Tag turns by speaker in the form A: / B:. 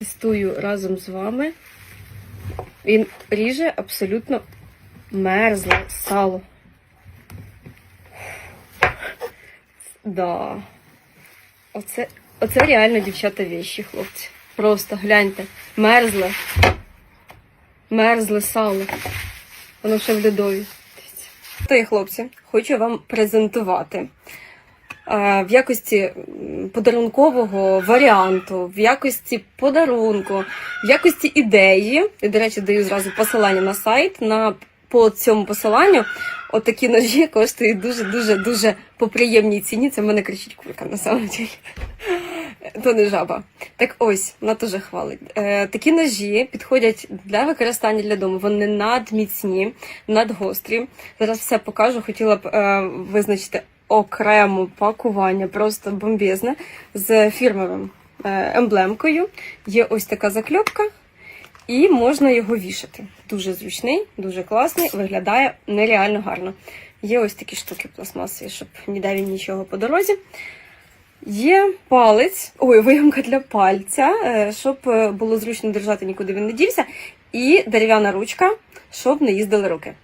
A: Тестую разом з вами. Він ріже абсолютно мерзле сало. Да. Оце, оце реально дівчата вещі, хлопці. Просто гляньте. Мерзле. Мерзле сало. Воно ще в льодові. То хлопці, хочу вам презентувати е, в якості подарункового варіанту, в якості подарунку, в якості ідеї. І, до речі, даю зразу посилання на сайт. На по цьому посиланню отакі ножі коштують дуже дуже дуже по приємній ціні. Це в мене кричить курка на самом деле. То не жаба. Так ось, вона теж хвалить. Е, такі ножі підходять для використання для дому. Вони надміцні, надгострі. Зараз все покажу. Хотіла б е, визначити окремо пакування, просто бомбезне, з фірмовим е, емблемкою. Є ось така закльопка, і можна його вішати. Дуже зручний, дуже класний, виглядає нереально гарно. Є ось такі штуки пластмасові, щоб ніде він нічого по дорозі. Є палець, ой, виямка для пальця, е, щоб е, було зручно держати, нікуди він не дівся. І дерев'яна ручка, щоб не їздили руки.